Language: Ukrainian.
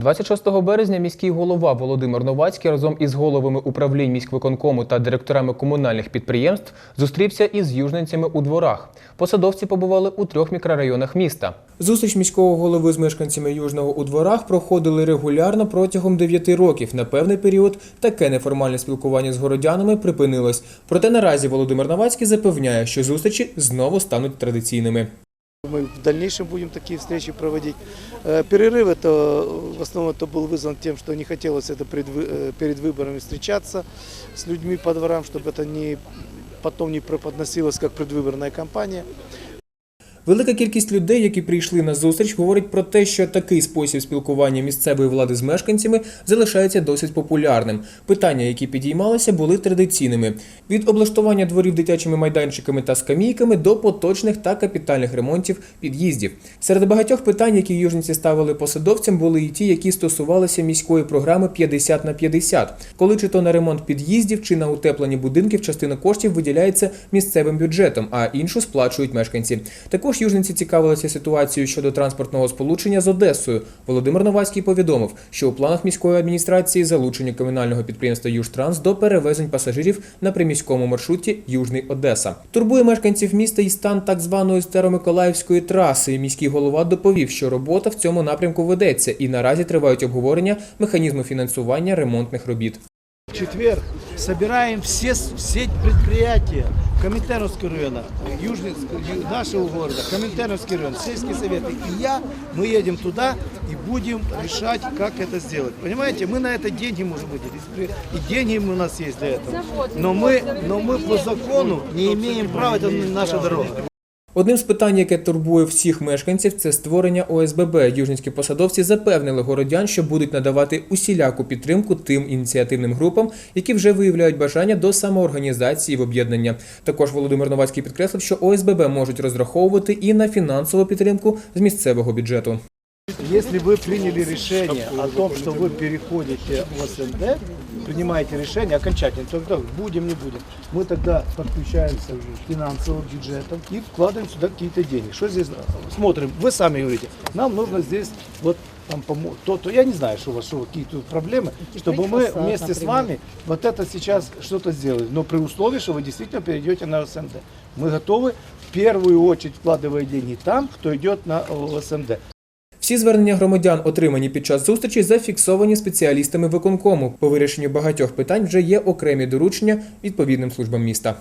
26 березня міський голова Володимир Новацький разом із головами управлінь міськвиконкому та директорами комунальних підприємств зустрівся із южненцями у дворах. Посадовці побували у трьох мікрорайонах міста. Зустріч міського голови з мешканцями Южного у дворах проходили регулярно протягом 9 років. На певний період таке неформальне спілкування з городянами припинилось. Проте наразі Володимир Новацький запевняє, що зустрічі знову стануть традиційними. Мы в дальнейшем будем такие встречи проводить. Э, Перерыв это э, в основном это был вызван тем, что не хотелось это пред вы- э, перед выборами встречаться с людьми по дворам, чтобы это не потом не преподносилось как предвыборная кампания. Велика кількість людей, які прийшли на зустріч, говорить про те, що такий спосіб спілкування місцевої влади з мешканцями залишається досить популярним. Питання, які підіймалися, були традиційними: від облаштування дворів дитячими майданчиками та скамійками до поточних та капітальних ремонтів під'їздів. Серед багатьох питань, які южниці ставили посадовцям, були і ті, які стосувалися міської програми 50 на 50, коли чи то на ремонт під'їздів, чи на утеплені будинків частина коштів виділяється місцевим бюджетом, а іншу сплачують мешканці. Також южниці цікавилися ситуацією щодо транспортного сполучення з Одесою. Володимир Новацький повідомив, що у планах міської адміністрації залучення комунального підприємства Южтранс до перевезень пасажирів на приміському маршруті Южний Одеса. Турбує мешканців міста і стан так званої Старомиколаївської траси. Міський голова доповів, що робота в цьому напрямку ведеться, і наразі тривають обговорення механізму фінансування ремонтних робіт. В четверг собираем все, все предприятия Коминтерновского района, южный, ю- нашего города, Коминтерновский район, сельские советы. И я, мы едем туда и будем решать, как это сделать. Понимаете, мы на это деньги можем выделить. И деньги у нас есть для этого. Но мы, но мы по закону не имеем права, это наша дорога. Одним з питань, яке турбує всіх мешканців, це створення ОСББ. Южницькі посадовці запевнили городян, що будуть надавати усіляку підтримку тим ініціативним групам, які вже виявляють бажання до самоорганізації в об'єднання. Також Володимир Новацький підкреслив, що ОСББ можуть розраховувати і на фінансову підтримку з місцевого бюджету. Если вы приняли решение о том, что вы переходите в СНД, принимаете решение окончательно, тогда будем, не будем, мы тогда подключаемся уже финансовым бюджетом и вкладываем сюда какие-то деньги. Что здесь? Смотрим, вы сами говорите, нам нужно здесь вот там помо- то, то я не знаю, что у вас, что какие тут проблемы, чтобы мы вместе с вами вот это сейчас что-то сделали, но при условии, что вы действительно перейдете на СНД. Мы готовы в первую очередь вкладывать деньги там, кто идет на э, СНД. Всі звернення громадян, отримані під час зустрічі, зафіксовані спеціалістами виконкому. По вирішенню багатьох питань вже є окремі доручення відповідним службам міста.